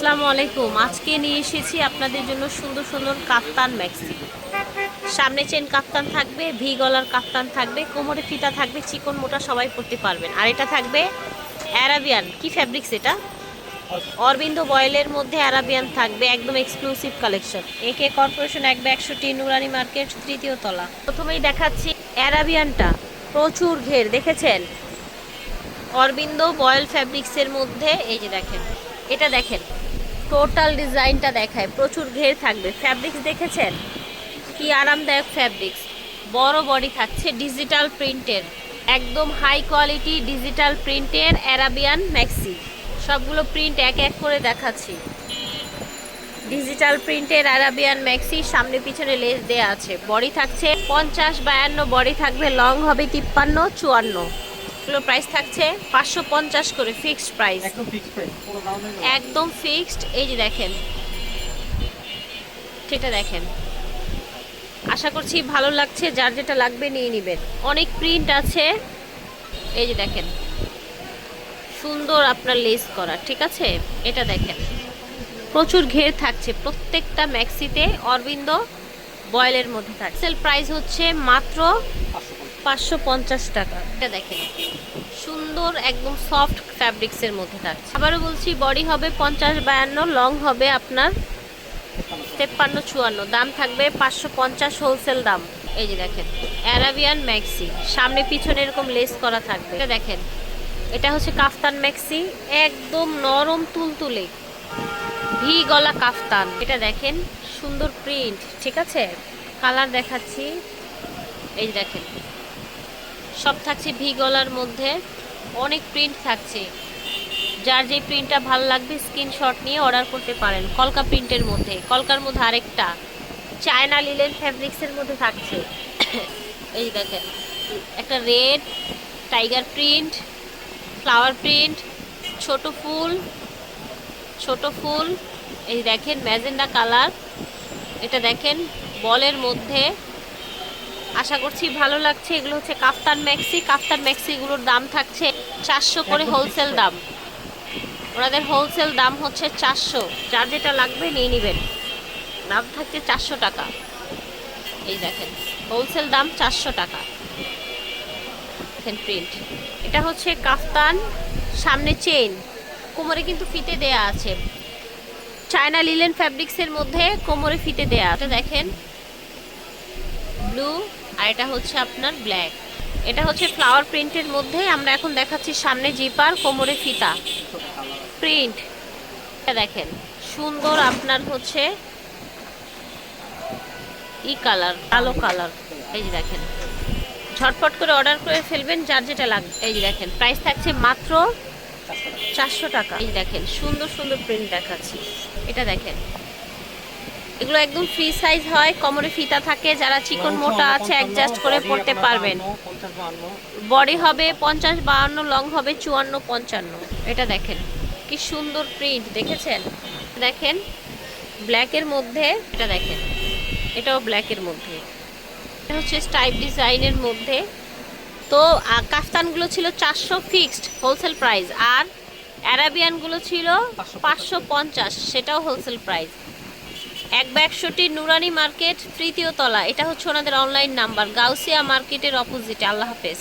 আসসালামু আলাইকুম। আজকে নিয়ে এসেছি আপনাদের জন্য সুন্দর সুন্দর কাপ্তান ম্যাক্সি। সামনে চেন কাপ্তান থাকবে, ভি গলার কাপ্তান থাকবে, কোমরে ফিতা থাকবে, চিকন মোটা সবাই পরতে পারবেন। আর এটা থাকবে অ্যারাবিয়ান। কি ফ্যাব্রিক্স এটা অরবিন্দ বয়েলের মধ্যে অ্যারাবিয়ান থাকবে, একদম এক্সক্লুসিভ কালেকশন একে কর্পোরেশন এক একশোটি নুরানি মার্কেট, তৃতীয় তলা। প্রথমেই দেখাচ্ছি অ্যারাবিয়ানটা। প্রচুর ঘের, দেখেছেন? অরবিন্দ বয়েল ফ্যাব্রিক্সের মধ্যে, এই যে দেখেন, এটা দেখেন। টোটাল ডিজাইনটা দেখায়, প্রচুর ঘের থাকবে। ফ্যাব্রিক্স দেখেছেন? কি আরামদায়ক ফ্যাব্রিক্স। বড় বডি থাকছে ডিজিটাল প্রিন্টের, একদম হাই কোয়ালিটি ডিজিটাল প্রিন্টের অ্যারাবিয়ান ম্যাক্সি। সবগুলো প্রিন্ট এক এক করে দেখাচ্ছি। ডিজিটাল প্রিন্টের আরাবিয়ান ম্যাক্সি, সামনে পিছনে লেস দেয়া আছে। বডি থাকছে পঞ্চাশ বায়ান্ন, বডি থাকবে লং হবে তিপ্পান্ন, চুয়ান্ন। এগুলো প্রাইস থাকছে পাঁচশো পঞ্চাশ করে ফিক্সড প্রাইস একদম ফিক্সড এই যে দেখেন। সেটা দেখেন। আশা করছি ভালো লাগছে যার যেটা লাগবে নিয়ে নেবেন। অনেক প্রিন্ট আছে। এই যে দেখেন। সুন্দর আপনার লেস করা ঠিক আছে? এটা দেখেন। প্রচুর ঘের থাকছে প্রত্যেকটা ম্যাক্সিতে অরবিন্দ বয়েলের মধ্যে থাকে সেল প্রাইস হচ্ছে মাত্র পাঁচশো পঞ্চাশ টাকা। এটা দেখেন, সুন্দর একদম সফট ফ্যাব্রিক্সের মধ্যে থাকছে। আবারও বলছি বডি হবে পঞ্চাশ বায়ান্ন লং হবে আপনার তেপ্পান্ন চুয়ান্ন। দাম থাকবে পাঁচশো পঞ্চাশ হোলসেল দাম। এই যে দেখেন অ্যারাবিয়ান ম্যাক্সি সামনে পিছনে এরকম লেস করা থাকবে। এটা দেখেন, এটা হচ্ছে কাফতান ম্যাক্সি একদম নরম তুলতুলে। ভি গলা কাফতান। এটা দেখেন, সুন্দর প্রিন্ট ঠিক আছে? কালার দেখাচ্ছি। এই দেখেন সব থাকছে ভি গলার মধ্যে, অনেক প্রিন্ট থাকছে। যার যে প্রিন্টটা ভালো লাগবে স্ক্রিনশট নিয়ে অর্ডার করতে পারেন, কলকা প্রিন্টের মধ্যে। কলকার মধ্যে আরেকটা চায়না লিলেন ফ্যাব্রিক্সের মধ্যে থাকছে। এই দেখেন, একটা red tiger print flower print ছোট ফুল ছোট ফুল, এই দেখেন ম্যাজেন্ডা কালার। এটা দেখেন, বলের মধ্যে আশা করছি ভালো লাগছে। এগুলো হচ্ছে কাফতান ম্যাক্সি। কাফতান ম্যাক্সিগুলোর দাম থাকছে চারশো করে হোলসেল দাম। ওনাদের হোলসেল দাম হচ্ছে চারশো। যার যেটা লাগবে নিয়ে নেবেন। দাম থাকছে চারশো টাকা। এই দেখেন হোলসেল দাম চারশো টাকা। দেখেন প্রিন্ট এটা হচ্ছে কাফতান সামনে চেইন কোমরে কিন্তু ফিতে দেয়া আছে। চায়না লিলেন ফ্যাব্রিক্সের মধ্যে কোমরে ফিতে দেয়া আছে। দেখেন ব্লু আর এটা হচ্ছে আপনার ব্ল্যাক এটা হচ্ছে ফ্লাওয়ার প্রিন্টের মধ্যে আমরা এখন দেখাচ্ছি সামনে জিপার, কোমরে ফিতা। প্রিন্ট দেখেন, সুন্দর আপনার হচ্ছে ই কালার কালো কালার এই যে দেখেন, ঝটপট করে অর্ডার করে ফেলবেন, যার যেটা লাগবে এই যে দেখেন প্রাইস থাকছে মাত্র চারশো টাকা। এই দেখেন, সুন্দর সুন্দর প্রিন্ট দেখাচ্ছি। এটা দেখেন এগুলো একদম ফ্রি সাইজ হয় কোমরে ফিতা থাকে যারা চিকন মোটা আছে অ্যাডজাস্ট করে পড়তে পারবেন। বডি হবে পঞ্চাশ বাহান্ন লং হবে চুয়ান্ন পঞ্চান্ন। এটা দেখেন কি সুন্দর প্রিন্ট দেখেছেন? দেখেন ব্ল্যাকের মধ্যে এটা দেখেন এটাও ব্ল্যাকের মধ্যে। এটা হচ্ছে স্টাইপ ডিজাইনের মধ্যে। তো কাফতানগুলো ছিল চারশো ফিক্সড হোলসেল প্রাইস আর অ্যারাবিয়ানগুলো ছিল পাঁচশো পঞ্চাশ। সেটাও হোলসেল প্রাইস এক বা নুরানি মার্কেট তৃতীয় তলা। এটা হচ্ছে ওনাদের অনলাইন নাম্বার গাউসিয়া মার্কেটের অপোজিটে আল্লাহ হাফেজ।